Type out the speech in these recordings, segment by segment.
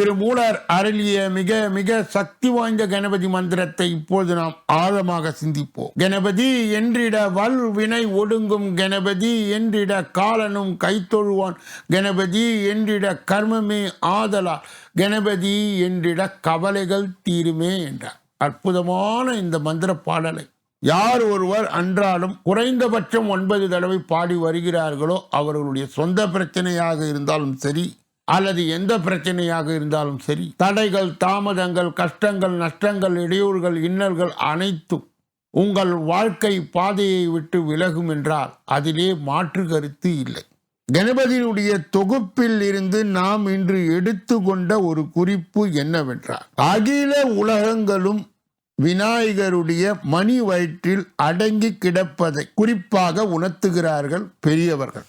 திருமூலர் அருளிய மிக மிக சக்தி வாய்ந்த கணபதி மந்திரத்தை இப்போது நாம் ஆழமாக சிந்திப்போம். கணபதி என்றிட வல் வினை ஒடுங்கும் கணபதி என்றிட காலனும் கைத்தொழுவான் கணபதி என்றிட கர்மமே ஆதலால் கணபதி என்றிட கவலைகள் தீருமே என்றார். அற்புதமான இந்த மந்திர பாடலை. யார் ஒருவர் அன்றாலும் குறைந்தபட்சம் ஒன்பது தடவை பாடி வருகிறார்களோ அவர்களுடைய சொந்த பிரச்சனையாக இருந்தாலும் சரி அல்லது எந்த பிரச்சனையாக இருந்தாலும் சரி தடைகள் தாமதங்கள் கஷ்டங்கள் நஷ்டங்கள் இடையூறுகள் இன்னல்கள் அனைத்தும் உங்கள் வாழ்க்கை பாதையை விட்டு விலகும் என்றால் அதிலே மாற்று கருத்து இல்லை. கணபதியினுடைய தொகுப்பில் இருந்து நாம் இன்று எடுத்துக்கொண்ட ஒரு குறிப்பு என்னவென்றால் அகில உலகங்களும் விநாயகருடைய மணி வயிற்றில் அடங்கி கிடப்பதை குறிப்பாக உணர்த்துகிறார்கள் பெரியவர்கள்.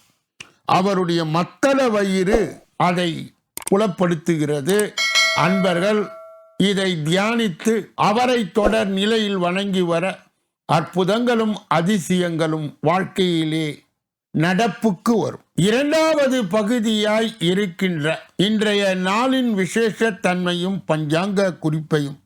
அவருடைய மத்தள வயிறு அதை புலப்படுத்துகிறது. அன்பர்கள் இதை தியானித்து அவரை தொடர் நிலையில் வணங்கி வர அற்புதங்களும் அதிசயங்களும் வாழ்க்கையிலே நடப்புக்கு வரும். இரண்டாவது பகுதியாய் இருக்கின்ற இன்றைய நாளின் விசேஷ தன்மையும் பஞ்சாங்க குறிப்பையும்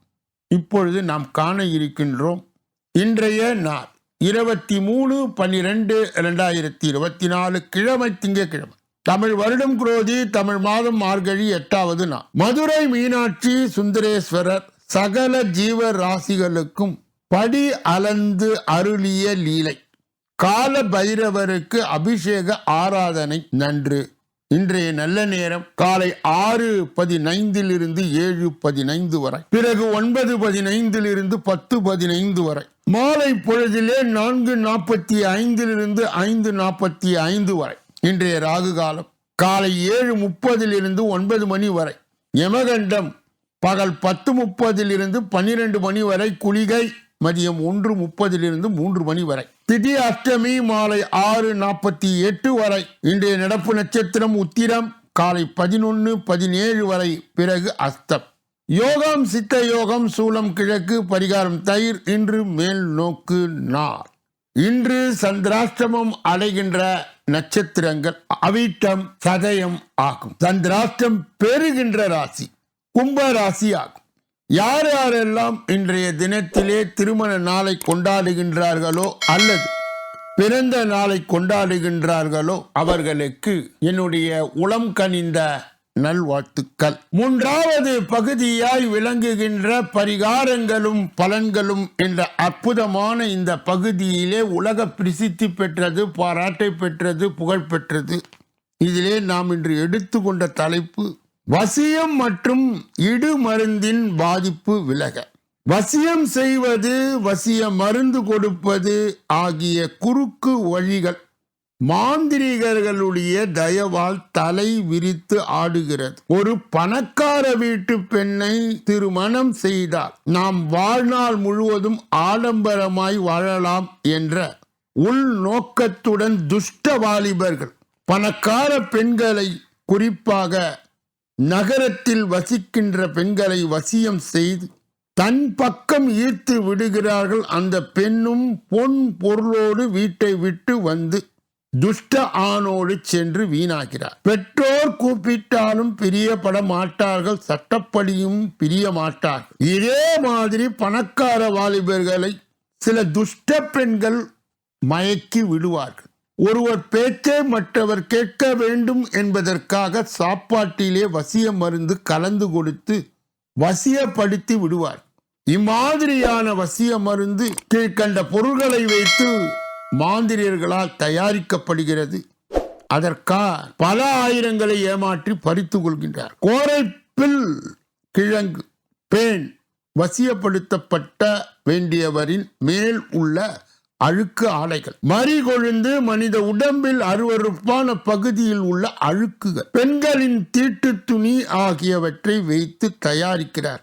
இப்பொழுது நாம் காண இருக்கின்றோம். இன்றைய நாள் இருபத்தி மூணு பன்னிரெண்டு ரெண்டாயிரத்தி இருபத்தி நாலு கிழமை திங்கக்கிழமை தமிழ் வருடம் குரோதி தமிழ் மாதம் மார்கழி எட்டாவது நாள். மதுரை மீனாட்சி சுந்தரேஸ்வரர் சகல ஜீவ ராசிகளுக்கும் படி அளந்து அருளிய லீலை. கால பைரவருக்கு அபிஷேக ஆராதனை நன்று. இன்றைய நல்ல நேரம் காலை ஆறு பதினைந்தில் இருந்து ஏழு பதினைந்து வரை. பிறகு ஒன்பது பதினைந்தில் இருந்து பத்து பதினைந்து வரை. மாலை பொழுதிலே நான்கு நாற்பத்தி ஐந்திலிருந்து ஐந்து நாற்பத்தி ஐந்து வரை. இன்றைய ராகு காலம். காலை ஏழு முப்பதிலிருந்து ஒன்பது மணி வரை. யமகண்டம் பகல் பத்து முப்பதிலிருந்து பன்னிரெண்டு பன்னிரண்டு மணி வரை. குளிகை மதியம் ஒன்று முப்பதிலிருந்து மூன்று மணி வரை. திதி அஷ்டமி மாலை ஆறு நாற்பத்தி எட்டு வரை. இன்றைய நடப்பு நட்சத்திரம் உத்திரம். காலை பதினொன்று பதினேழு வரை. பிறகு அஸ்தம். யோகம் சித்த யோகம் சூலம் கிழக்கு பரிகாரம் தயிர் இன்று மேல் நோக்கு நார் இன்று சந்திராஷ்டமம் அடைகின்ற நட்சத்திரங்கள் அவிட்டம் சதயம் ஆகும். சந்திராஷ்டம் பெறுகின்ற ராசி கும்ப ராசி ஆகும். யார் யாரெல்லாம் இன்றைய தினத்திலே திருமண நாளை கொண்டாடுகின்றார்களோ அல்லது பிறந்த நாளை கொண்டாடுகின்றார்களோ அவர்களுக்கு என்னுடைய உளம் கனிந்த நல்வாழ்த்துக்கள். மூன்றாவது பகுதியாய் விளங்குகின்ற பரிகாரங்களும் பலன்களும் என்ற அற்புதமான இந்த பகுதியிலே உலக பிரசித்தி பெற்றது பாராட்டை பெற்றது புகழ் பெற்றது. இதிலே நாம் இன்று எடுத்துக்கொண்ட தலைப்பு வசியம் மற்றும் இடு மருந்தின் பாதிப்பு விலக. வசியம் செய்வது வசிய மருந்து கொடுப்பது ஆகிய குறுக்கு வழிகள். மாந்திரிகர்களுடைய தயவால் தலை விரித்து ஆடுகிறது. ஒரு பணக்கார வீட்டு பெண்ணை திருமணம் செய்தால் நாம் வாழ்நாள் முழுவதும் ஆடம்பரமாய் வாழலாம் என்ற உள்நோக்கத்துடன் துஷ்ட வாலிபர்கள் பணக்கார பெண்களை குறிப்பாக நகரத்தில் வசிக்கின்ற பெண்களை வசியம் செய்து தன் பக்கம் ஈர்த்து விடுகிறார்கள். அந்த பெண்ணும் பொன் பொருளோடு வீட்டை விட்டு வந்து துஷ்ட ஆணோடு சென்று வீணாகிறார். பெற்றோர் கூப்பிட்டாலும் பிரியப்பட மாட்டார்கள் சட்டப்படியும் பிரிய மாட்டார்கள் இதே மாதிரி பணக்கார வாலிபர்களை சில துஷ்ட பெண்கள் மயக்கி விடுவார்கள். ஒருவர் பேச்சை மற்றவர் கேட்க வேண்டும் என்பதற்காக சாப்பாட்டிலே வசிய மருந்து கலந்து கொடுத்து வசியப்படுத்தி விடுவார். இம்மாதிரியான வசிய மருந்து கீழ்கண்ட பொருள்களை வைத்து மாந்திரியர்களால் தயாரிக்கப்படுகிறது. அதற்கா பல ஆயிரங்களை ஏமாற்றி பறித்து கொள்கின்றார். கோரைப்பில் கிழங்கு பேன் வசியப்படுத்தப்பட்ட வேண்டியவரின் மேல் உள்ள அழுக்கு ஆலைகள். மறி கொழுந்து மனித உடம்பில் அருவருப்பான பகுதியில் உள்ள அழுக்குகள். பெண்களின் தீட்டு துணி ஆகியவற்றை வைத்து தயாரிக்கிறார்.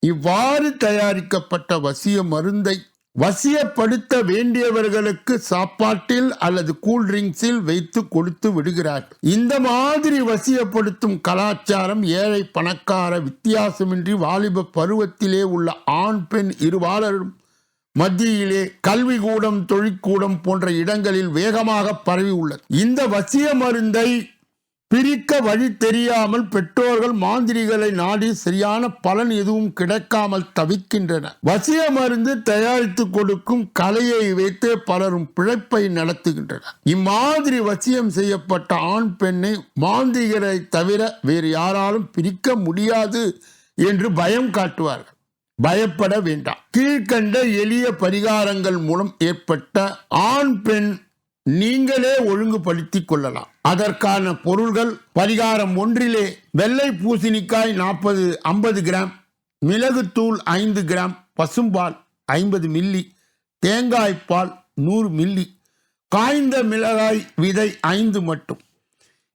இவ்வாறு தயாரிக்கப்பட்ட வசிய மருந்தை வசியப்படுத்த வேண்டியவர்களுக்கு சாப்பாட்டில் அல்லது கூல் ட்ரிங்க்ஸில் வைத்து கொடுத்து விடுகிறார்கள் இந்த மாதிரி வசியப்படுத்தும் கலாச்சாரம் ஏழை பணக்கார வித்தியாசமின்றி வாலிப பருவத்திலே உள்ள ஆண் பெண் இருவாளரும் மத்தியிலே கல்வி கூடம் தொழிற்கூடம் போன்ற இடங்களில் வேகமாக பரவி உள்ளது. இந்த வசிய மருந்தை பிரிக்க வழி தெரியாமல் பெற்றோர்கள் மாந்திரிகளை நாடி சரியான பலன் எதுவும் கிடைக்காமல் தவிக்கின்றனர். வசிய மருந்து தயாரித்து கொடுக்கும் கலையை வைத்தே பலரும் பிழைப்பை நடத்துகின்றனர். இம்மாதிரி வசியம் செய்யப்பட்ட ஆண் பெண்ணை மாந்திரிகரை தவிர வேறு யாராலும் பிரிக்க முடியாது என்று பயம் காட்டுவார்கள். பயப்பட வேண்டாம். கீழ்கண்ட எளிய பரிகாரங்கள் மூலம் ஏற்பட்ட ஆண் பெண் நீங்களே ஒழுங்குபடுத்திக் கொள்ளலாம். அதற்கான பொருள்கள் பரிகாரம் ஒன்றிலே வெள்ளை பூசணிக்காய் நாற்பது ஐம்பது கிராம் மிளகுத்தூள் ஐந்து கிராம் பசும்பால் ஐம்பது மில்லி தேங்காய்ப்பால் நூறு மில்லி காய்ந்த மிளகாய் விதை ஐந்து மட்டும்.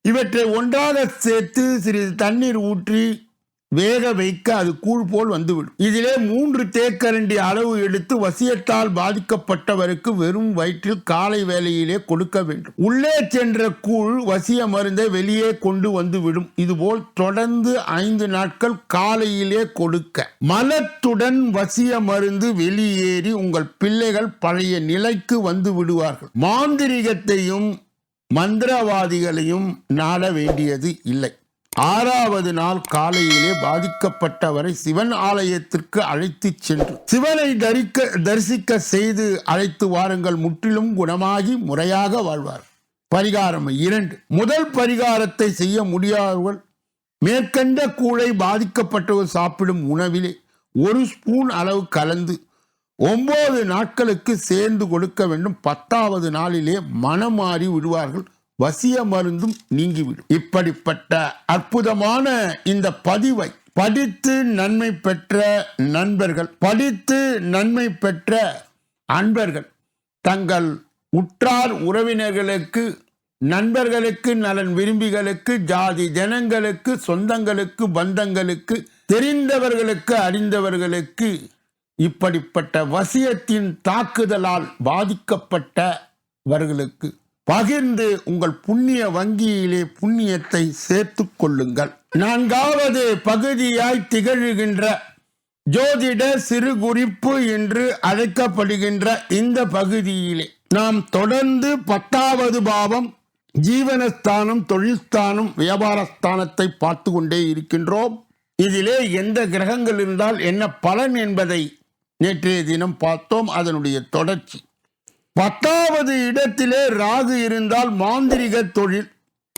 இவற்றை ஒன்றாக சேர்த்து சிறிது தண்ணீர் ஊற்றி வேக வைக்க அது கூழ் போல் வந்துவிடும். இதிலே மூன்று தேக்கரண்டி அளவு எடுத்து வசியத்தால் பாதிக்கப்பட்டவருக்கு வெறும் வயிற்றில் காலை வேலையிலே கொடுக்க வேண்டும். உள்ளே சென்ற கூழ் வசிய மருந்தை வெளியே கொண்டு வந்துவிடும். இதுபோல் தொடர்ந்து ஐந்து நாட்கள் காலையிலே கொடுக்க. மலத்துடன் வசிய மருந்து வெளியேறி உங்கள் பிள்ளைகள் பழைய நிலைக்கு வந்து விடுவார்கள். மாந்திரிகத்தையும் மந்திரவாதிகளையும் நாட வேண்டியது இல்லை. ஆறாவது நாள் காலையிலே பாதிக்கப்பட்டவரை சிவன் ஆலயத்திற்கு அழைத்துச் சென்று சிவனை தரிக்க தரிசிக்க செய்து அழைத்து வாருங்கள். முற்றிலும் குணமாகி முறையாக வாழ்வார். பரிகாரம் இரண்டு. முதல் பரிகாரத்தை செய்ய முடியாதவர்கள் மேற்கண்ட கூழை பாதிக்கப்பட்டவர் சாப்பிடும் உணவிலே ஒரு ஸ்பூன் அளவு கலந்து ஒன்பது நாட்களுக்கு சேர்ந்து கொடுக்க வேண்டும். பத்தாவது நாளிலே மனம் மாறி விடுவார்கள். வசிய மருந்தும் நீங்கிவிடும். இப்படிப்பட்ட அற்புதமான இந்த பதிவை படித்து நன்மை பெற்ற நண்பர்கள் படித்து நன்மை பெற்ற அன்பர்கள் தங்கள் உற்றார் உறவினர்களுக்கு நண்பர்களுக்கு நலன் விரும்பிகளுக்கு ஜாதி ஜனங்களுக்கு சொந்தங்களுக்கு பந்தங்களுக்கு தெரிந்தவர்களுக்கு அறிந்தவர்களுக்கு இப்படிப்பட்ட வசியத்தின் தாக்குதலால் பாதிக்கப்பட்டவர்களுக்கு பகிர்ந்து உங்கள் புண்ணிய வங்கியிலே புண்ணியத்தை சேர்த்து கொள்ளுங்கள். நான்காவது பகுதியாய் திகழ்கின்ற ஜோதிட சிறு குறிப்பு என்று அழைக்கப்படுகின்ற இந்த பகுதியிலே நாம் தொடர்ந்து பத்தாவது பாவம் ஜீவனஸ்தானம் தொழில்ஸ்தானம் வியாபாரஸ்தானத்தை பார்த்து கொண்டே இருக்கின்றோம். இதிலே எந்த கிரகங்கள் இருந்தால் என்ன பலன் என்பதை நேற்றைய தினம் பார்த்தோம். அதனுடைய தொடர்ச்சி. பத்தாவது இடத்திலே ராகு இருந்தால் மாந்திரிக தொழில்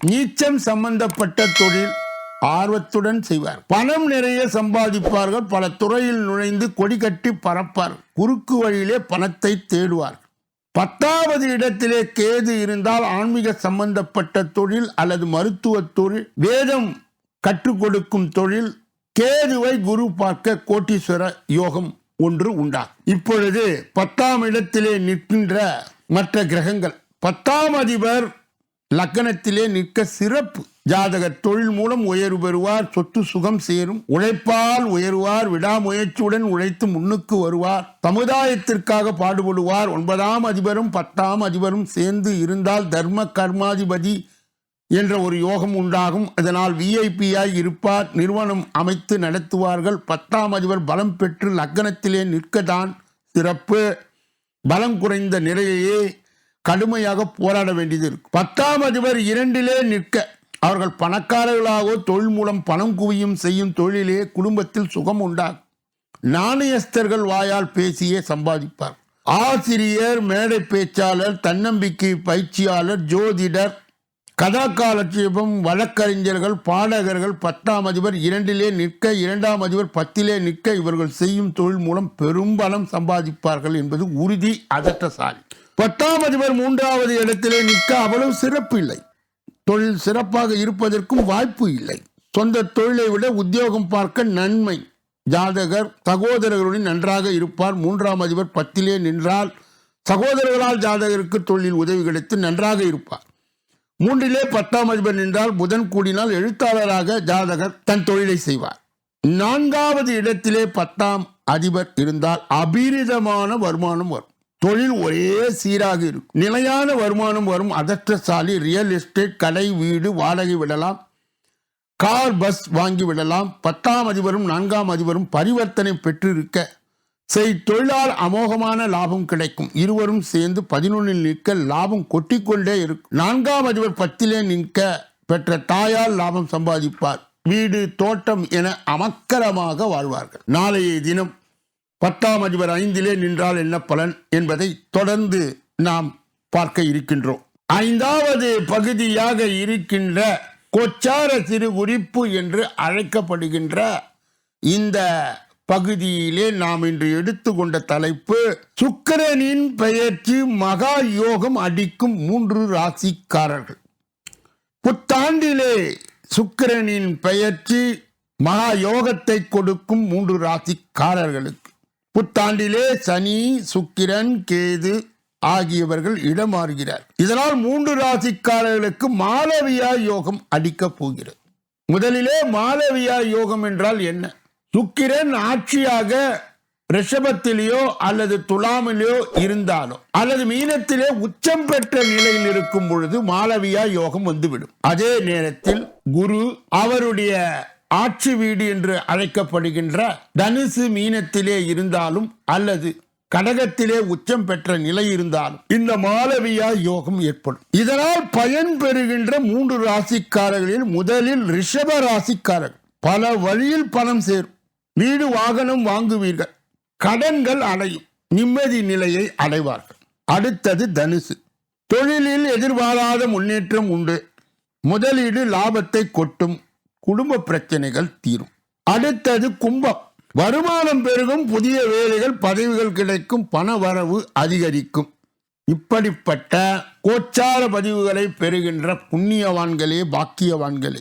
நீச்சம் சம்பந்தப்பட்ட தொழில் ஆர்வத்துடன் செய்வார். பணம் நிறைய சம்பாதிப்பார்கள் பல துறையில் நுழைந்து கொடி கட்டி பறப்பார். குறுக்கு வழியிலே பணத்தை தேடுவார். பத்தாவது இடத்திலே கேது இருந்தால் ஆன்மீக சம்பந்தப்பட்ட தொழில் அல்லது மருத்துவ தொழில் வேதம் கற்றுக் கொடுக்கும் தொழில் கேதுவை குரு பார்க்க கோட்டீஸ்வர யோகம் ஒன்று உண்டா இப்பொழுது பத்தாம் இடத்திலே நிற்கின்ற மற்ற கிரகங்கள். பத்தாம் அதிபர் லக்கணத்திலே நிற்க சிறப்பு. ஜாதகர் தொழில் மூலம் உயர்வு பெறுவார் சொத்து சுகம் சேரும் உழைப்பால் உயர்வார் விடாமுயற்சியுடன் உழைத்து முன்னுக்கு வருவார் சமுதாயத்திற்காக பாடுபடுவார். ஒன்பதாம் அதிபரும் பத்தாம் அதிபரும் சேர்ந்து இருந்தால் தர்ம கர்மாதிபதி என்ற ஒரு யோகம் உண்டாகும். அதனால் விஐபியாய் இருப்பார். நிறுவனம் அமைத்து நடத்துவார்கள். பத்தாம் அதிபர் பலம் பெற்று லக்கணத்திலே நிற்கத்தான் சிறப்பு. பலம் குறைந்த நிலையையே கடுமையாக போராட வேண்டியது இருக்கும் பத்தாம் அதிபர் இரண்டிலே நிற்க. அவர்கள் பணக்காரர்களாகவோ தொழில் மூலம் பணம் குவியும் செய்யும் தொழிலே குடும்பத்தில் சுகம் உண்டாகும். நாணயஸ்தர்கள் வாயால் பேசியே சம்பாதிப்பார். ஆசிரியர் மேடை பேச்சாளர் தன்னம்பிக்கை பயிற்சியாளர் ஜோதிடர் கதாகாலட்சேபம் வழக்கறிஞர்கள் பாடகர்கள் பத்தாம் அதிபர் இரண்டிலே நிற்க இரண்டாம் அதிபர் பத்திலே நிற்க இவர்கள் செய்யும் தொழில் மூலம் பெரும்பலம் சம்பாதிப்பார்கள் என்பது உறுதி அதட்டசாலி பத்தாம் அதிபர் மூன்றாவது இடத்திலே நிற்க அவ்வளவு சிறப்பு இல்லை. தொழில் சிறப்பாக இருப்பதற்கும் வாய்ப்பு இல்லை. சொந்த தொழிலை விட உத்தியோகம் பார்க்க நன்மை. ஜாதகர் சகோதரர்களுடன் நன்றாக இருப்பார். மூன்றாம் அதிபர் பத்திலே நின்றால் சகோதரர்களால் ஜாதகருக்கு தொழில் உதவி கிடைத்து நன்றாக இருப்பார். மூன்றிலே பத்தாம் அதிபர் நின்றால் புதன் கூடினால் எழுத்தாளராக ஜாதகர் தன் தொழிலை செய்வார். நான்காவது இடத்திலே பத்தாம் அதிபர் இருந்தால் அபீரிதமான வருமானம் வரும். தொழில் ஒரே சீராக இருக்கும். நிலையான வருமானம் வரும். அதற்றசாலி ரியல் எஸ்டேட் கடை வீடு வாடகை விடலாம். கார் பஸ் வாங்கி விடலாம். பத்தாம் அதிபரும் நான்காம் அதிபரும் பரிவர்த்தனை பெற்றிருக்க செய் தொழிலால் அமோகமான லாபம் கிடைக்கும். இருவரும் சேர்ந்து பதினொன்னில் நிற்க லாபம் கொட்டிக்கொண்டே இருக்கும் நான்காம் அதிபர் பத்திலே நிற்க பெற்ற தாயால் லாபம் சம்பாதிப்பார். வீடு தோட்டம் என அமக்கரமாக வாழ்வார்கள். நாளைய தினம் பத்தாம் அதிபர் ஐந்திலே நின்றால் என்ன பலன் என்பதை தொடர்ந்து நாம் பார்க்க இருக்கின்றோம். ஐந்தாவது பகுதியாக இருக்கின்ற கொச்சார சிறு குறிப்பு என்று அழைக்கப்படுகின்ற இந்த பகுதியிலே நாம் இன்று எடுத்துக்கொண்ட தலைப்பு சுக்கிரனின் பெயர்ச்சி மகா யோகம் அடிக்கும் மூன்று ராசிக்காரர்கள். புத்தாண்டிலே சுக்கிரனின் பெயர்ச்சி மகா யோகத்தை கொடுக்கும் மூன்று ராசிக்காரர்களுக்கு. புத்தாண்டிலே சனி சுக்கிரன் கேது ஆகியவர்கள் இடமாறுகிறார். இதனால் மூன்று ராசிக்காரர்களுக்கு மாலவியா யோகம் அடிக்கப் போகிறது. முதலிலே மாலவியா யோகம் என்றால் என்ன? சுக்கிரன் ஆட்சியாக ரிஷபத்திலேயோ அல்லது துலாமிலேயோ இருந்தாலும் அல்லது மீனத்திலே உச்சம் பெற்ற நிலையில் இருக்கும் பொழுது மாளவியா யோகம் வந்துவிடும். அதே நேரத்தில் குரு அவருடைய ஆட்சி வீடு என்று அழைக்கப்படுகின்ற தனுசு மீனத்திலே இருந்தாலும் அல்லது கடகத்திலே உச்சம் பெற்ற நிலை இருந்தாலும் இந்த மாளவியா யோகம் ஏற்படும். இதனால் பயன் பெறுகின்ற மூன்று ராசிக்காரர்களில் முதலில் ரிஷப ராசிக்காரர் பல வழியில் பணம் சேரும். வீடு வாகனம் வாங்குவீர்கள். கடன்கள் அடையும். நிம்மதி நிலையை அடைவார்கள். அடுத்தது தனுசு. தொழிலில் எதிர்பாராத முன்னேற்றம் உண்டு. முதலீடு லாபத்தை கொட்டும். குடும்ப பிரச்சனைகள் தீரும். அடுத்தது கும்பம். வருமானம் பெருகும். புதிய வேலைகள் பதவிகள் கிடைக்கும். பண வரவு அதிகரிக்கும். இப்படிப்பட்ட கோச்சார பதிவுகளை பெறுகின்ற புண்ணியவான்களே பாக்கியவான்களே.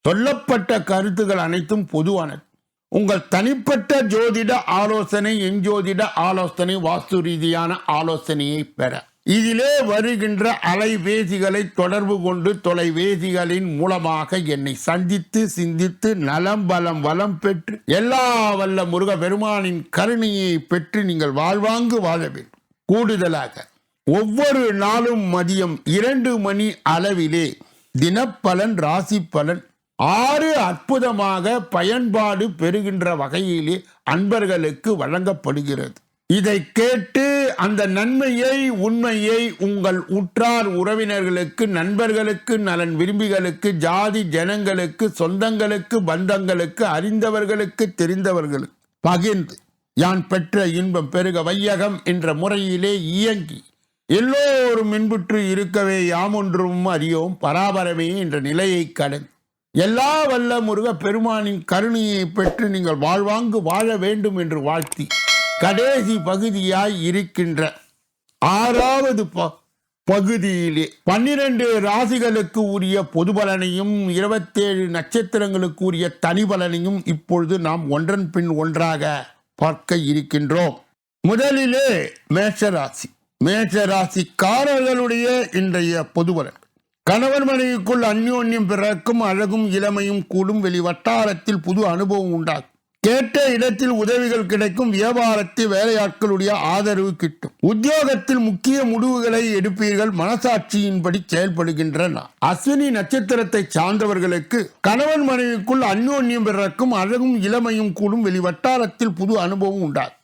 சொல்லப்பட்ட கருத்துகள் அனைத்தும் பொதுவானது. உங்கள் தனிப்பட்ட ஜோதிட ஆலோசனை என் ஜோதிட ஆலோசனை வாஸ்து ரீதியான ஆலோசனையை பெற. இதிலே வருகின்ற அலைபேசிகளை தொடர்பு கொண்டு தொலைபேசிகளின் மூலமாக என்னை சந்தித்து சிந்தித்து நலம் பலம் வளம் பெற்று எல்லா வல்ல முருக பெருமானின் கருணையை பெற்று நீங்கள் வாழ்வாங்கு வாழ வேண்டும். கூடுதலாக ஒவ்வொரு நாளும் மதியம் இரண்டு மணி அளவிலே தினப்பலன் ராசி பலன் ஆறு அற்புதமாக பயன்பாடு பெறுகின்ற வகையிலே அன்பர்களுக்கு வழங்கப்படுகிறது. இதை கேட்டு அந்த நன்மையை உண்மையை உங்கள் உற்றார் உறவினர்களுக்கு நண்பர்களுக்கு நலன் விரும்பிகளுக்கு ஜாதி ஜனங்களுக்கு சொந்தங்களுக்கு பந்தங்களுக்கு அறிந்தவர்களுக்கு தெரிந்தவர்களுக்கு பகிர்ந்து யான் பெற்ற இன்பம் பெருக வையகம் என்ற முறையிலே இயங்கி எல்லோரும் மின்புற்று இருக்கவே யாமொன்றும் அறியோம் பராபரமே என்ற நிலையை கடந்து எல்லா வல்ல முருக பெருமானின் கருணையை பெற்று நீங்கள் வாழ்வாங்கு வாழ வேண்டும் என்று வாழ்த்தி கடைசி பகுதியாய் இருக்கின்ற ஆறாவது ப- பகுதியிலே பன்னிரண்டு ராசிகளுக்கு உரிய பொது பலனையும் இருபத்தேழு நட்சத்திரங்களுக்கு உரிய தனி பலனையும் இப்பொழுது நாம் ஒன்றன் பின் ஒன்றாக பார்க்க இருக்கின்றோம். முதலிலே மேஷராசி. மேஷராசிக்காரர்களுடைய இன்றைய பொது பலன் கணவன் மனைவிக்குள் அந்யோன்யம் பிறக்கும் அழகும் இளமையும் கூடும் வெளி வட்டாரத்தில் புது அனுபவம் உண்டாகும். கேட்ட இடத்தில் உதவிகள் கிடைக்கும் வியாபாரத்தில் வேலையாட்களுடைய ஆதரவு கிட்டும். உத்தியோகத்தில் முக்கிய முடிவுகளை எடுப்பீர்கள் மனசாட்சியின்படி செயல்படுகின்றன. அஸ்வினி நட்சத்திரத்தை சார்ந்தவர்களுக்கு கணவன் மனைவிக்குள் அந்யோன்யம் பிறக்கும் அழகும் இளமையும் கூடும் வெளி வட்டாரத்தில் புது அனுபவம் உண்டாகும்.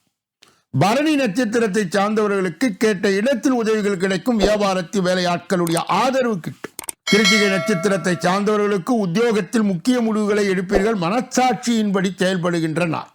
பரணி நட்சத்திரத்தை சார்ந்தவர்களுக்கு கேட்ட இடத்தில் உதவிகள் கிடைக்கும் வியாபாரத்தில் வேலையாட்களுடைய ஆதரவு கிட்டும். கிருத்திகை நட்சத்திரத்தை சார்ந்தவர்களுக்கு உத்தியோகத்தில் முக்கிய முடிவுகளை எடுப்பீர்கள். மனச்சாட்சியின்படி செயல்படுகின்ற நாள்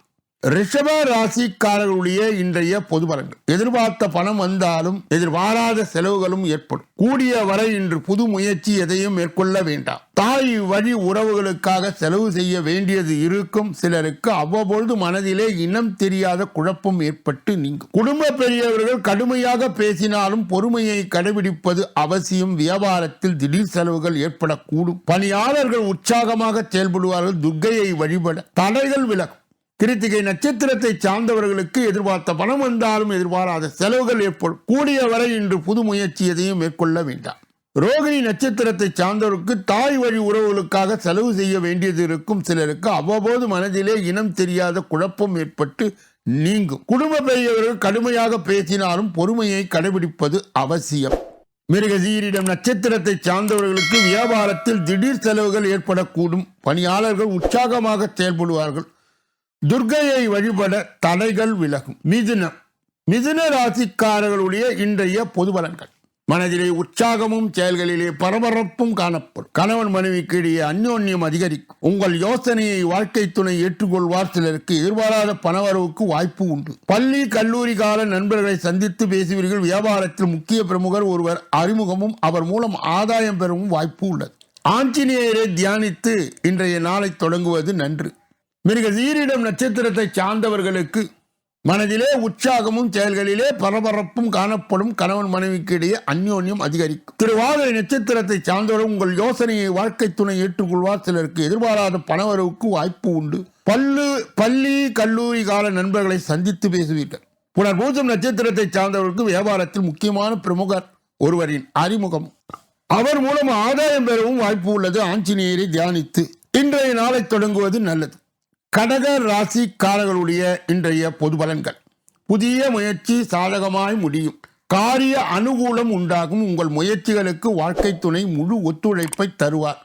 ரிஷப ராசிக்காரர்களுடைய இன்றைய பொது பலன்கள். எதிர்பார்த்த பணம் வந்தாலும் எதிர்பாராத செலவுகளும் ஏற்படும். கூடிய வரை இன்று புது முயற்சி எதையும் மேற்கொள்ள வேண்டாம். தாய் வழி உறவுகளுக்காக செலவு செய்ய வேண்டியது இருக்கும் சிலருக்கு அவ்வப்பொழுது மனதிலே இனம் தெரியாத குழப்பம் ஏற்பட்டு நீங்கும். குடும்ப பெரியவர்கள் கடுமையாக பேசினாலும் பொறுமையை கடைபிடிப்பது அவசியம். வியாபாரத்தில் திடீர் செலவுகள் ஏற்படக்கூடும். பணியாளர்கள் உற்சாகமாக செயல்படுவார்கள். துர்கையை வழிபட தடைகள் விலகும். கிருத்திகை நட்சத்திரத்தை சார்ந்தவர்களுக்கு எதிர்பார்த்த பணம் வந்தாலும் எதிர்பாராத செலவுகள் ஏற்படும் கூடிய வரை இன்று புது முயற்சி எதையும் மேற்கொள்ள வேண்டாம். ரோகிணி நட்சத்திரத்தை சார்ந்தவருக்கு தாய் வழி உறவுகளுக்காக செலவு செய்ய வேண்டியது இருக்கும் சிலருக்கு அவ்வப்போது மனதிலே இனம் தெரியாத குழப்பம் ஏற்பட்டு நீங்கும். குடும்ப பெரியவர்கள் கடுமையாக பேசினாலும் பொறுமையை கடைபிடிப்பது அவசியம். மிருகசீரிடம் நட்சத்திரத்தை சார்ந்தவர்களுக்கு வியாபாரத்தில் திடீர் செலவுகள் ஏற்படக்கூடும். பணியாளர்கள் உற்சாகமாக செயல்படுவார்கள். துர்க்கையை வழிபட தடைகள் விலகும். மிதுனம் மிதுன ராசிக்காரர்களுடைய இன்றைய பொது பலன்கள். மனதிலே உற்சாகமும் செயல்களிலே பரபரப்பும் காணப்படும். கணவன் மனைவிக்கு இடையே அந்யோன்யம் அதிகரிக்கும். உங்கள் யோசனையை வாழ்க்கை துணை ஏற்றுக்கொள்வார் சிலருக்கு எதிர்பாராத பணவரவுக்கு வாய்ப்பு உண்டு. பள்ளி கல்லூரி கால நண்பர்களை சந்தித்து பேசுவீர்கள். வியாபாரத்தில் முக்கிய பிரமுகர் ஒருவர் அறிமுகமும் அவர் மூலம் ஆதாயம் பெறவும் வாய்ப்பு உள்ளது. ஆஞ்சநேயரை தியானித்து இன்றைய நாளை தொடங்குவது நன்று. மிருக சீரிடம் நட்சத்திரத்தை சார்ந்தவர்களுக்கு மனதிலே உற்சாகமும் செயல்களிலே பரபரப்பும் காணப்படும் கணவன் மனைவிக்கு இடையே அந்யோன்யம் அதிகரிக்கும். திருவாதிரை நட்சத்திரத்தை சார்ந்தவரும் உங்கள் யோசனையை வாழ்க்கை துணை ஏற்றுக்கொள்வார். சிலருக்கு எதிர்பாராத பணவரவுக்கு வாய்ப்பு உண்டு. பல்லு பள்ளி கல்லூரி கால நண்பர்களை சந்தித்து பேசுவீர்கள். புனர்பூசம் நட்சத்திரத்தை சார்ந்தவர்களுக்கு வியாபாரத்தில் முக்கியமான பிரமுகர் ஒருவரின் அறிமுகம். அவர் மூலம் ஆதாயம் பெறவும் வாய்ப்பு உள்ளது. ஆஞ்சநேயரை தியானித்து இன்றைய நாளை தொடங்குவது நல்லது. கடக ராசிக்காரர்களுடைய இன்றைய பொது பலன்கள். புதிய முயற்சி சாதகமாய் முடியும். காரிய அனுகூலம் உண்டாகும். உங்கள் முயற்சிகளுக்கு வாழ்க்கை துணை முழு ஒத்துழைப்பை தருவார்.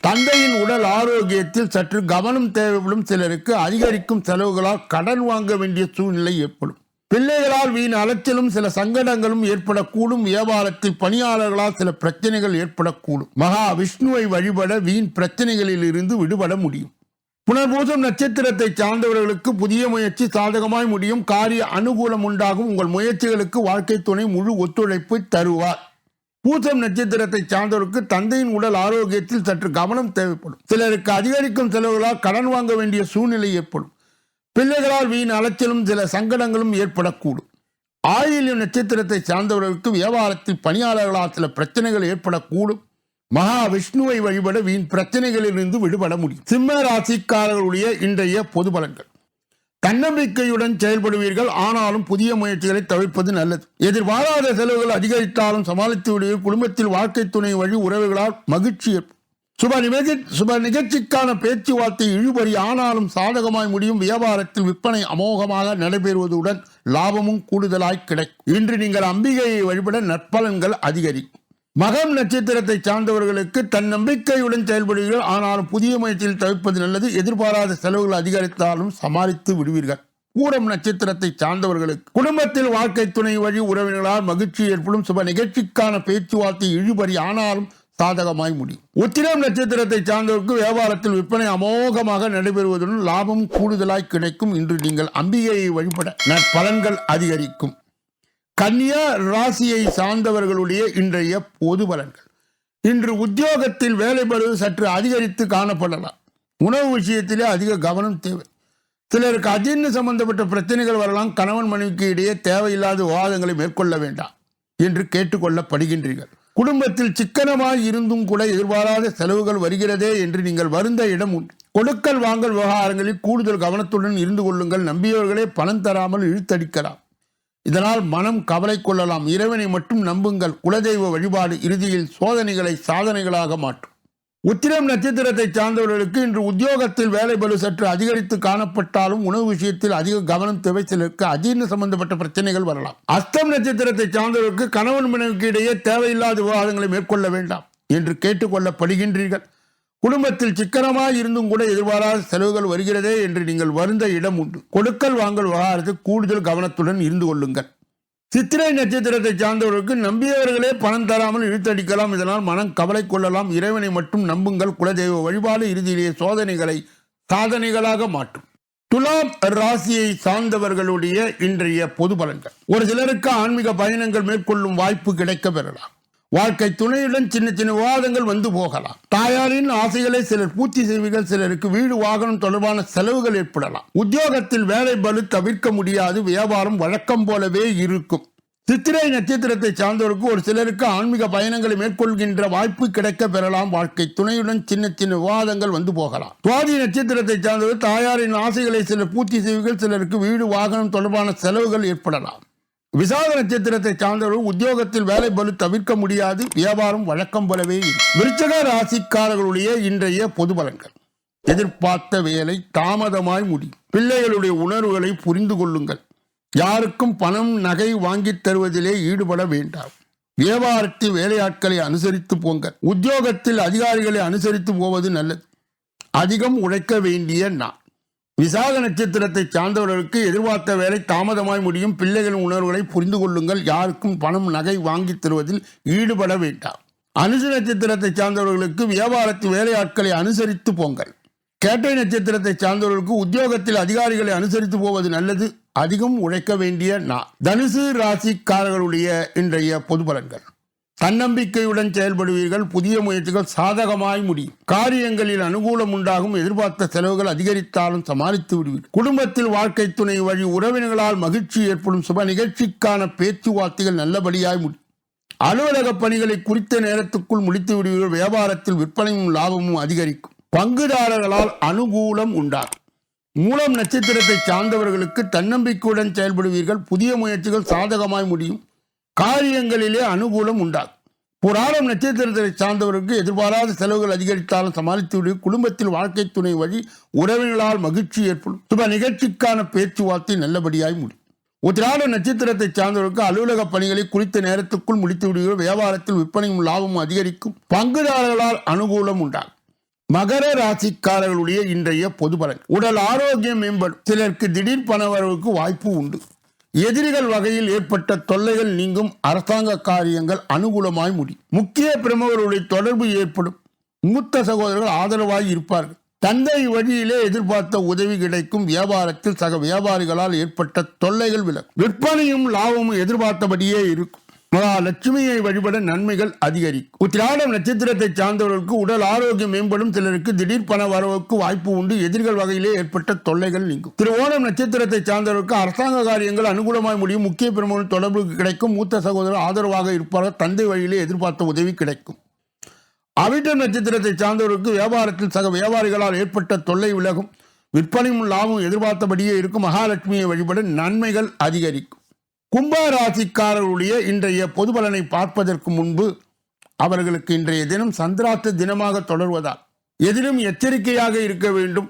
தந்தையின் உடல் ஆரோக்கியத்தில் சற்று கவனம் தேவைப்படும் சிலருக்கு அதிகரிக்கும் செலவுகளால் கடன் வாங்க வேண்டிய சூழ்நிலை ஏற்படும். பிள்ளைகளால் வீண் அலைச்சலும் சில சங்கடங்களும் ஏற்படக்கூடும். வியாபாரத்தில் பணியாளர்களால் சில பிரச்சனைகள் ஏற்படக்கூடும். மகா விஷ்ணுவை வழிபட வீண் பிரச்சனைகளில் இருந்து விடுபட முடியும். புனர்பூசம் நட்சத்திரத்தை சார்ந்தவர்களுக்கு புதிய முயற்சி சாதகமாய் முடியும். காரிய அனுகூலம் உண்டாகும். உங்கள் முயற்சிகளுக்கு வாழ்க்கை துணை முழு ஒத்துழைப்பு தருவார். பூசம் நட்சத்திரத்தை சார்ந்தவருக்கு தந்தையின் உடல் ஆரோக்கியத்தில் சற்று கவனம் தேவைப்படும். சிலருக்கு அதிகரிக்கும் செலவுகளால் கடன் வாங்க வேண்டிய சூழ்நிலை ஏற்படும். பிள்ளைகளால் வீண் அலைச்சலும் சில சங்கடங்களும் ஏற்படக்கூடும். ஆயில்யம் நட்சத்திரத்தை சார்ந்தவர்களுக்கு வியாபாரத்தில் பணியாளர்களால் சில பிரச்சனைகள் ஏற்படக்கூடும். மகா விஷ்ணுவை வழிபட வீண் பிரச்சனைகளிலிருந்து விடுபட முடியும். சிம்ம ராசிக்காரர்களுடைய இன்றைய பொது பலன்கள். தன்னம்பிக்கையுடன் செயல்படுவீர்கள் ஆனாலும் புதிய முயற்சிகளை தவிர்ப்பது நல்லது. எதிர்பாராத செலவுகள் அதிகரித்தாலும் சமாளித்து விடுவீர்கள் குடும்பத்தில் வாழ்க்கை துணை வழி உறவுகளால் மகிழ்ச்சி சுப நிகழ்ச்சி சுப நிகழ்ச்சிக்கான பேச்சுவார்த்தை இழுபறி ஆனாலும் சாதகமாய் முடியும். வியாபாரத்தில் விற்பனை அமோகமாக நடைபெறுவதுடன் லாபமும் கூடுதலாய் கிடைக்கும். இன்று நீங்கள் அம்பிகையை வழிபட நற்பலன்கள் அதிகரிக்கும். மகம் நட்சத்திரத்தை சார்ந்தவர்களுக்கு தன் நம்பிக்கையுடன் செயல்படுவீர்கள். ஆனாலும் புதிய முயற்சியில் தவிர்ப்பது நல்லது. எதிர்பாராத செலவுகள் அதிகரித்தாலும் சமாளித்து விடுவீர்கள். பூரம் நட்சத்திரத்தை சார்ந்தவர்களுக்கு குடும்பத்தில் வாழ்க்கை துணை வழி உறவினர்களால் மகிழ்ச்சி ஏற்படும். சுப நிகழ்ச்சிக்கான பேச்சுவார்த்தை இழுபறி ஆனாலும் சாதகமாய் முடியும். உத்திரம் நட்சத்திரத்தை சார்ந்தவருக்கு வியாபாரத்தில் விற்பனை அமோகமாக நடைபெறுவதுடன் லாபம் கூடுதலாய் கிடைக்கும். இன்று நீங்கள் அம்பிகையை வழிபட நற்பலன்கள் அதிகரிக்கும். கன்னியா ராசியை சார்ந்தவர்களுடைய இன்றைய பொது பலன்கள். இன்று உத்தியோகத்தில் வேலைப்படுவது சற்று அதிகரித்து காணப்படலாம். உணவு விஷயத்திலே அதிக கவனம் தேவை. சிலருக்கு அதிர்ந்து சம்பந்தப்பட்ட பிரச்சனைகள் வரலாம். கணவன் மனைவிக்கு இடையே தேவையில்லாத விவாதங்களை மேற்கொள்ள வேண்டாம் என்று கேட்டுக்கொள்ளப்படுகின்றீர்கள். குடும்பத்தில் சிக்கனமாக இருந்தும் கூட எதிர்பாராத செலவுகள் வருகிறதே என்று நீங்கள் வருந்த இடம் உண்டு. கொடுக்கல் வாங்கல் விவகாரங்களில் கூடுதல் கவனத்துடன் இருந்து கொள்ளுங்கள். நம்பியவர்களே பணம் தராமல் இழுத்தடிக்கலாம். இதனால் மனம் கவலை கொள்ளலாம் இறைவனை மட்டும் நம்புங்கள். குலதெய்வ வழிபாடு இறுதியில் சோதனைகளை சாதனைகளாக மாற்றும். உத்திரம் நட்சத்திரத்தை சார்ந்தவர்களுக்கு இன்று உத்தியோகத்தில் வேலை பலு சற்று அதிகரித்து காணப்பட்டாலும் உணவு விஷயத்தில் அதிக கவனம் தேவை சிலருக்கு அஜீர்ண சம்பந்தப்பட்ட பிரச்சனைகள் வரலாம். அஸ்தம் நட்சத்திரத்தை சார்ந்தவர்களுக்கு கணவன் மனைவிக்கு இடையே தேவையில்லாத விவாதங்களை மேற்கொள்ள வேண்டாம். என்று கேட்டுக்கொள்ளப்படுகின்றீர்கள். குடும்பத்தில் சிக்கனமாக இருந்தும் கூட எதிர்பாராத செலவுகள் வருகிறதே என்று நீங்கள் வருந்த இடம் உண்டு. கொடுக்கல் வாங்கல் விவகாரத்தில் கூடுதல் கவனத்துடன் இருந்து கொள்ளுங்கள். சித்திரை நட்சத்திரத்தை சார்ந்தவர்களுக்கு நம்பியவர்களே பணம் தராமல் இழுத்தடிக்கலாம். இதனால் மனம் கவலை கொள்ளலாம். இறைவனை மட்டும் நம்புங்கள். குலதெய்வ வழிபாடு இறுதியிலேயே சோதனைகளை சாதனைகளாக மாற்றும். துலாம் ராசியை சார்ந்தவர்களுடைய இன்றைய பொது பலன்கள். ஒரு சிலருக்கு ஆன்மீக பயணங்கள் மேற்கொள்ளும் வாய்ப்பு கிடைக்க பெறலாம். வாழ்க்கை துணையுடன் சின்ன சின்ன விவாதங்கள் வந்து போகலாம். தாயாரின் ஆசைகளை சிலர் பூர்த்தி செய்வீர்கள் சிலருக்கு வீடு வாகனம் தொடர்பான செலவுகள் ஏற்படலாம். உத்தியோகத்தில் வேலை பலு தவிர்க்க முடியாது வியாபாரம் வழக்கம் போலவே இருக்கும். சித்திரை நட்சத்திரத்தை சார்ந்தவருக்கு ஒரு சிலருக்கு ஆன்மீக பயணங்களை மேற்கொள்கின்ற வாய்ப்பு கிடைக்க பெறலாம். வாழ்க்கை துணையுடன் சின்ன சின்ன விவாதங்கள் வந்து போகலாம். சுவாதி நட்சத்திரத்தை சார்ந்தவர் தாயாரின் ஆசைகளை சிலர் பூர்த்தி செய்வீர்கள் சிலருக்கு வீடு வாகனம் தொடர்பான செலவுகள் ஏற்படலாம். விசாக நட்சத்திரத்தை சார்ந்தவர்கள் உத்தியோகத்தில் வேலை பலு தவிர்க்க முடியாது. வியாபாரம் வழக்கம் போலவே விருச்சக ராசிக்காரர்களுடைய இன்றைய பொது பலன்கள். எதிர்பார்த்த வேலை தாமதமாய் முடியும். பிள்ளைகளுடைய உணர்வுகளை புரிந்து கொள்ளுங்கள். யாருக்கும் பணம் நகை வாங்கித் தருவதிலே ஈடுபட வேண்டாம். வியாபாரத்தில் வேலையாட்களை அனுசரித்து போங்கள். உத்தியோகத்தில் அதிகாரிகளை அனுசரித்து போவது நல்லது. அதிகம் உழைக்க வேண்டிய நான் விசாக நட்சத்திரத்தை சார்ந்தவர்களுக்கு எதிர்பார்த்த வேலை தாமதமாய் முடியும். பிள்ளைகளின் உணர்வுகளை புரிந்து கொள்ளுங்கள். யாருக்கும் பணம் நகை வாங்கித் தருவதில் ஈடுபட வேண்டாம். அனுசு நட்சத்திரத்தை சார்ந்தவர்களுக்கு வியாபாரத்து வேலையாட்களை அனுசரித்து போங்கள். கேட்டை நட்சத்திரத்தை சார்ந்தவர்களுக்கு உத்தியோகத்தில் அதிகாரிகளை அனுசரித்து போவது நல்லது. அதிகம் உழைக்க வேண்டிய நான் தனுசு ராசிக்காரர்களுடைய இன்றைய பொது பலன்கள். தன்னம்பிக்கையுடன் செயல்படுவீர்கள் புதிய முயற்சிகள் சாதகமாய் முடியும். காரியங்களில் அனுகூலம் உண்டாகும் எதிர்பார்த்த செலவுகள் அதிகரித்தாலும் சமாளித்து விடுவீர்கள் குடும்பத்தில் வாழ்க்கை துணை வழி உறவினர்களால் மகிழ்ச்சி ஏற்படும் சுப நிகழ்ச்சிக்கான பேச்சுவார்த்தைகள் நல்லபடியாய் முடியும். அலுவலக பணிகளை குறித்த நேரத்துக்குள் முடித்து விடுவீர்கள் வியாபாரத்தில் விற்பனையும் லாபமும் அதிகரிக்கும். பங்குதாரர்களால் அனுகூலம் உண்டாகும். மூலம் நட்சத்திரத்தை சார்ந்தவர்களுக்கு தன்னம்பிக்கையுடன் செயல்படுவீர்கள் புதிய முயற்சிகள் சாதகமாய் முடியும். காரியங்களிலே அனுகூலம் உண்டாகும். புராணம் நட்சத்திரத்தை சார்ந்தவருக்கு எதிர்பாராத செலவுகள் அதிகரித்தாலும் சமாளித்துவிடு. குடும்பத்தில் வாழ்க்கை துணை வழி உறவினர்களால் மகிழ்ச்சி ஏற்படும். சுப நிகழ்ச்சிக்கான பேச்சுவார்த்தை நல்லபடியாய் முடியும். உத்திராட நட்சத்திரத்தை சார்ந்தவருக்கு அலுவலக பணிகளை குறித்த நேரத்துக்குள் முடித்து விடுகிற வியாபாரத்தில் விற்பனையும் லாபமும் அதிகரிக்கும். பங்குதாரர்களால் அனுகூலம் உண்டாகும். மகர ராசிக்காரர்களுடைய இன்றைய பொது பலன். உடல் ஆரோக்கியம் மேம்படும். சிலருக்கு திடீர் பணவரவுக்கு வாய்ப்பு உண்டு. எதிரிகள் வகையில் ஏற்பட்ட தொல்லைகள் நீங்கும் அரசாங்க காரியங்கள் அனுகூலமாய் முடியும் முக்கிய பிரமுகர்களுடைய தொடர்பு ஏற்படும். மூத்த சகோதரர்கள் ஆதரவாய் இருப்பார்கள். தந்தை வழியிலே எதிர்பார்த்த உதவி கிடைக்கும். வியாபாரத்தில் சக வியாபாரிகளால் ஏற்பட்ட தொல்லைகள் விலகும். விற்பனையும் லாபமும் எதிர்பார்த்தபடியே இருக்கும். மகா லட்சுமியை வழிபட நன்மைகள் அதிகரிக்கும். உத்திராடம் நட்சத்திரத்தை சார்ந்தவர்களுக்கு உடல் ஆரோக்கியம் மேம்படும். சிலருக்கு திடீர் பண வரவுக்கு வாய்ப்பு உண்டு. எதிர்கள் வகையிலே ஏற்பட்ட தொல்லைகள் நீங்கும். திருவோணம் நட்சத்திரத்தை சார்ந்தவர்களுக்கு அரசாங்க காரியங்கள் அனுகூலமாய் முடியும். முக்கிய பெருமக்கள் தொடர்பு கிடைக்கும். மூத்த சகோதரர் ஆதரவாக இருப்பார்கள் தந்தை வழியிலே எதிர்பார்த்த உதவி கிடைக்கும். அவிட்டம் நட்சத்திரத்தை சார்ந்தவர்களுக்கு வியாபாரத்தில் சக வியாபாரிகளால் ஏற்பட்ட தொல்லை விலகும். விற்பனையும் லாபம் எதிர்பார்த்தபடியே இருக்கும். மகாலட்சுமியை வழிபட நன்மைகள் அதிகரிக்கும். கும்பராசிக்காரர்களுடைய இன்றைய பொது பலனை பார்ப்பதற்கு முன்பு அவர்களுக்கு இன்றைய தினம் சந்திராத்த தினமாக தொடர்வதால் எதிலும் எச்சரிக்கையாக இருக்க வேண்டும்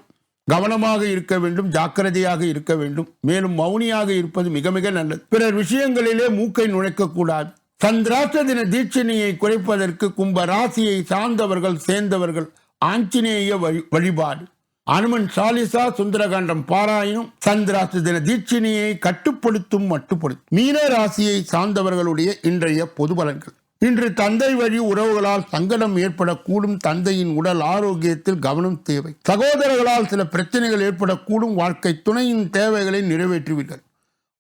கவனமாக இருக்க வேண்டும் ஜாக்கிரதையாக இருக்க வேண்டும். மேலும் மௌனியாக இருப்பது மிக மிக நல்லது. பிறர் விஷயங்களிலே மூக்கை நுழைக்கக்கூடாது. சந்திராஷ்ட தின தீட்சணியை குறைப்பதற்கு கும்ப ராசியை சார்ந்தவர்கள் சேர்ந்தவர்கள் ஆஞ்சநேய வழி வழிபாடு. அனுமன் சாலிசா சுந்தரகாண்டம் பாராயணம் சந்திராசு தின தீட்சினியை கட்டுப்படுத்தும் மட்டுப்படுத்தும் மீன ராசியை சார்ந்தவர்களுடைய இன்றைய பொது பலன்கள். இன்று தந்தை வழி உறவுகளால் சங்கடம் ஏற்படக்கூடும் தந்தையின் உடல் ஆரோக்கியத்தில் கவனம் தேவை. சகோதரர்களால் சில பிரச்சனைகள் ஏற்படக்கூடும் வாழ்க்கை துணையின் தேவைகளை நிறைவேற்றுவீர்கள்.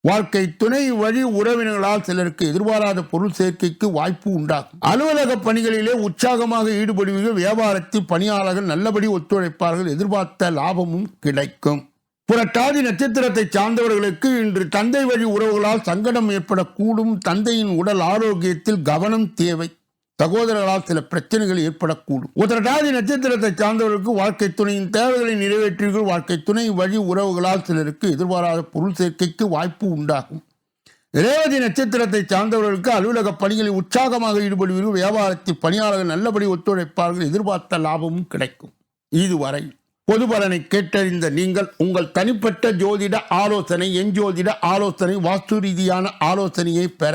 வாழ்க்கை துணை வழி உறவினர்களால் சிலருக்கு எதிர்பாராத பொருள் சேர்க்கைக்கு வாய்ப்பு உண்டாகும். அலுவலக பணிகளிலே உற்சாகமாக ஈடுபடுவீர்கள். வியாபாரத்தில் பணியாளர்கள் நல்லபடி ஒத்துழைப்பார்கள். எதிர்பார்த்த லாபமும் கிடைக்கும். புரட்டாதி நட்சத்திரத்தை சார்ந்தவர்களுக்கு இன்று தந்தை வழி உறவுகளால் சங்கடம் ஏற்படக்கூடும். தந்தையின் உடல் ஆரோக்கியத்தில் கவனம் தேவை. சகோதரர்களால் சில பிரச்சனைகள் ஏற்படக்கூடும். உத்தரடாதி நட்சத்திரத்தை சார்ந்தவர்களுக்கு வாழ்க்கை துணையின் தேவைகளை நிறைவேற்றீர்கள் வாழ்க்கை துணை வழி உறவுகளால் சிலருக்கு எதிர்பாராத பொருள் சேர்க்கைக்கு வாய்ப்பு உண்டாகும். ரேவதி நட்சத்திரத்தை சார்ந்தவர்களுக்கு அலுவலக பணிகளில் உற்சாகமாக ஈடுபடுவீர்கள். வியாபாரத்தில் பணியாளர்கள் நல்லபடி ஒத்துழைப்பார்கள். எதிர்பார்த்த லாபமும் கிடைக்கும். இதுவரை பொது பலனை கேட்டறிந்த நீங்கள் உங்கள் தனிப்பட்ட ஜோதிட ஆலோசனை என் ஜோதிட ஆலோசனை வாஸ்து ரீதியான ஆலோசனையை பெற